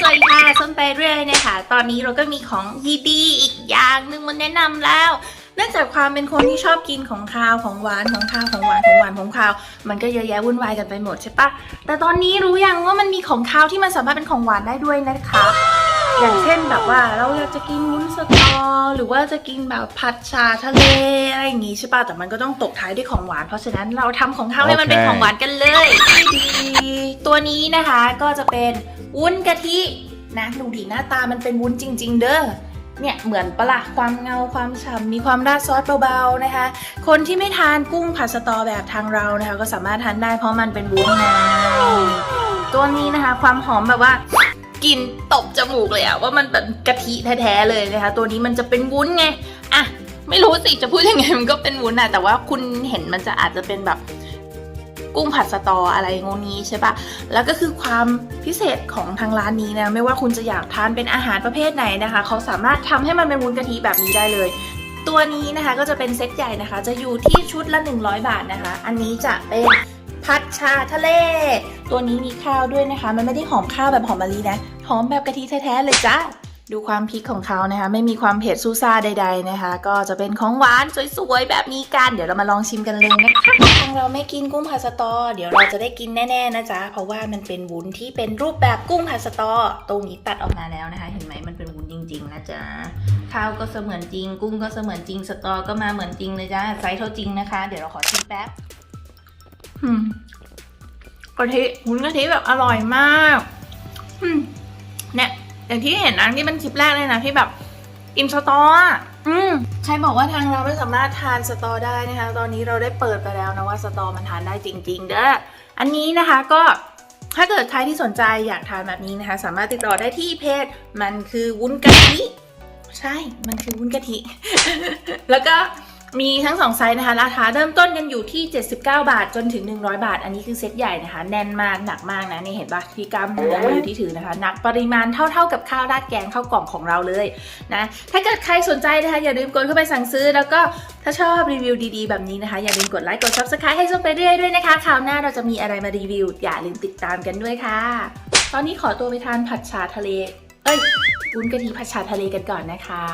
สวัสดีค่ะส้มไปเรื่อยนะคะ ตอนนี้เราก็มีของดีๆอีกอย่างหนึ่งมาแนะนำแล้ว เนื่องจากความเป็นคนที่ชอบกินของคาวของหวานของคาวของหวานของหวานของคาว มันก็เยอะแยะวุ่นวายกันไปหมดใช่ปะแต่ตอนนี้รู้ยังว่ามันมีของคาวที่มันสามารถเป็นของหวานได้ด้วยนะคะ อย่างเช่นแบบว่าเราอยากจะกินวุ้นสตอ หรือว่าจะกินแบบผัดชาทะเลอะไรอย่างงี้ใช่ปะแต่มันก็ต้องตกท้ายด้วยของหวาน เพราะฉะนั้นเราทำของคาวให้มันเป็นของหวานกันเลยดีตัวนี้นะคะก็จะเป็นวุ้นกะทินะดูดีหน้าตามันเป็นวุ้นจริง ๆ เด้อเนี่ยเหมือนปะละ่ะความเงาความฉ่ำมีความราดซอสเบาๆนะคะ คนที่ไม่ทานกุ้งผัดสตอแบบทางเรานะคะ ก็สามารถทานได้เพราะมันเป็นวุ้นไงตัวนี้นะคะ ความหอมแบบว่า กลินตบจมูกเลยอะว่ามันแบบกะทิแท้ๆเลยนะคะ ตัวนี้มันจะเป็นวุ้นไงอะไม่รู้สิจะพูดยังไงมันก็เป็นวุ้นอะแต่ว่าคุณเห็นมันจะอาจจะเป็นแบบกุ้งผัดสตออะไรงงนี้ใช่ปะแล้วก็คือความพิเศษของทางร้านนี้นะ ไม่ว่าคุณจะอยากทานเป็นอาหารประเภทไหนนะคะ เขาสามารถทำให้มันเป็นวุ้นกะทิแบบนี้ได้เลย ตัวนี้นะคะก็จะเป็นเซตใหญ่นะคะ จะอยู่ที่ชุดละ 100 บาทนะคะ อันนี้จะเป็น ผัดชาทะเล ตัวนี้มีข้าวด้วยนะคะ มันไม่ได้หอมข้าวแบบหอมมะลินะ หอมแบบกะทิแท้ๆเลยจ้าดูความพริกของเขานะคะ ไม่มีความเผ็ดซูซ่าใด ๆนะคะ ก็จะเป็นของหวานสวยๆแบบนี้กัน เดี๋ยวเรามาลองชิมกันเลยนะคะทางเราไม่กินกุ้งผัดสตอ เดี๋ยวเราจะได้กินแน่ๆนะจ๊ะเพราะว่ามันเป็นวุ้นที่เป็นรูปแบบกุ้งผัดสตอ ตรงนี้ตัดออกมาแล้วนะคะ เห็นไหมมันเป็นวุ้นจริง ๆ นะจ๊ะข้าวก็เสมือนจริง กุ้งก็เสมือนจริงสตอก็มาเหมือนจริงเลยจ้าไซส์เท่าจริงนะคะ เดี๋ยวเราขอชิมแป๊บ กะทิวุ้นกะทิแบบอร่อยมากอืมเนี่ยอย่างที่เห็นนะนี่เป็นคลิปแรกเลยนะที่แบบกินสตออะอืมใครบอกว่าทางเราไม่สามารถทานสตอได้นะคะ ตอนนี้เราได้เปิดไปแล้วนะว่าสตอมันทานได้จริง ๆ เด้ออันนี้นะคะก็ถ้าเกิดใครที่สนใจอยากทานแบบนี้นะคะ สามารถติดต่อได้ที่เพจมันคือวุ้นกะทิ ใช่ มันคือวุ้นกะทิ แล้วก็ มีทั้งสองไซส์นะคะราคาเริ่มต้นกันอยู่ที่ 79 บาทจนถึง 100 บาท อันนี้คือเซตใหญ่นะคะ แน่นมากหนักมากนะนี่เห็นปะที่กำมือมือที่ถือนะคะหนักปริมาณเท่าๆกับข้าวราดแกงข้าวกล่องของเราเลยนะถ้าเกิดใครสนใจนะคะอย่าลืมกดเข้าไปสั่งซื้อ แล้วก็ถ้าชอบรีวิวดีๆ แบบนี้นะคะ อย่าลืมกดไลค์กด subscribe ให้ส้มไปเรื่อยๆด้วยนะคะคราวหน้าเราจะมีอะไรมารีวิว อย่าลืมติดตามกันด้วยค่ะ ตอนนี้ขอตัวไปทานผัดชาทะเล เอ้ยวุ้นกะทิผัดชาทะเลกันก่อนนะคะ